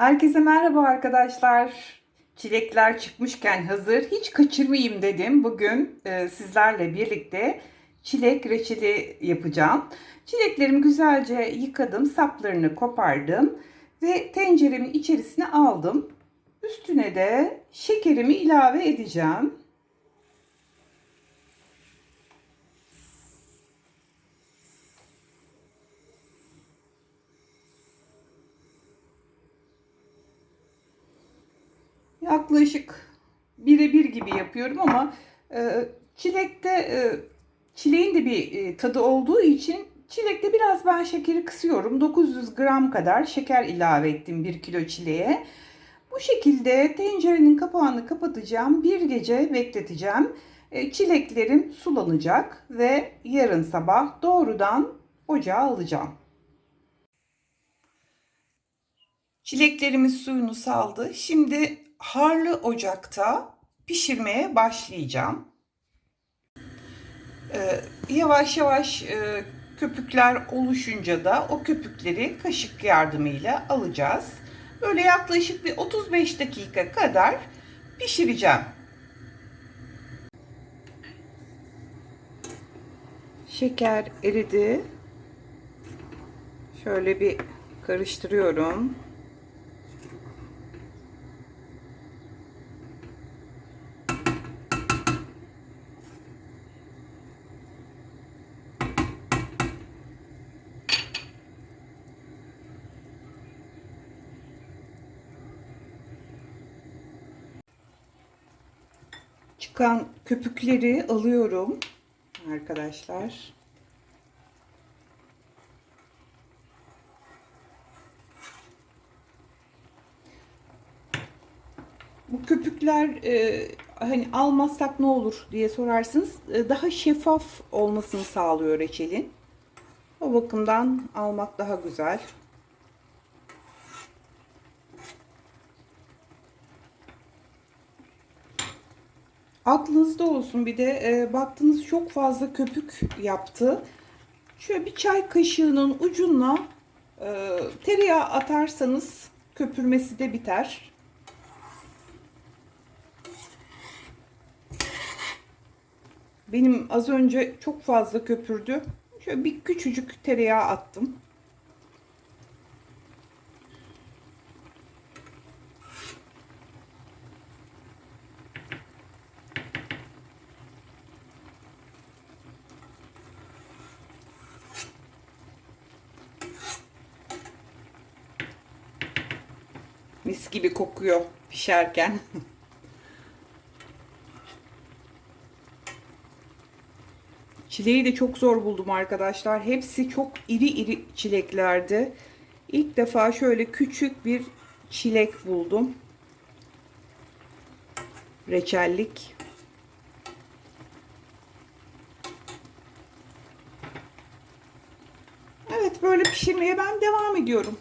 Herkese merhaba arkadaşlar. Çilekler çıkmışken hazır hiç kaçırmayayım dedim. Bugün e, sizlerle birlikte çilek reçeli yapacağım. Çileklerimi güzelce yıkadım, saplarını kopardım ve tenceremin içerisine aldım. Üstüne de şekerimi ilave edeceğim. Yaklaşık birebir gibi yapıyorum ama e, çilekte e, çileğin de bir e, tadı olduğu için çilekte biraz ben şekeri kısıyorum. 900 gram kadar şeker ilave ettim 1 kilo çileğe. Bu şekilde tencerenin kapağını kapatacağım. Bir gece bekleteceğim. E, çileklerim sulanacak ve yarın sabah doğrudan ocağa alacağım. Çileklerimiz suyunu saldı. Şimdi harlı ocakta pişirmeye başlayacağım. Ee, yavaş yavaş e, köpükler oluşunca da o köpükleri kaşık yardımıyla alacağız. Böyle yaklaşık bir 35 dakika kadar pişireceğim. Şeker eridi. Şöyle bir karıştırıyorum. Çıkan köpükleri alıyorum arkadaşlar. Bu köpükler e, hani almazsak ne olur diye sorarsınız. E, daha şeffaf olmasını sağlıyor reçelin. O bakımdan almak daha güzel. Aklınızda olsun bir de e, baktınız çok fazla köpük yaptı. Şöyle bir çay kaşığının ucuna e, tereyağı atarsanız köpürmesi de biter. Benim az önce çok fazla köpürdü. Şöyle bir küçücük tereyağı attım. Mis gibi kokuyor pişerken. Çileği de çok zor buldum arkadaşlar. Hepsi çok iri iri çileklerdi. İlk defa şöyle küçük bir çilek buldum. Reçellik. Evet böyle pişirmeye ben devam ediyorum.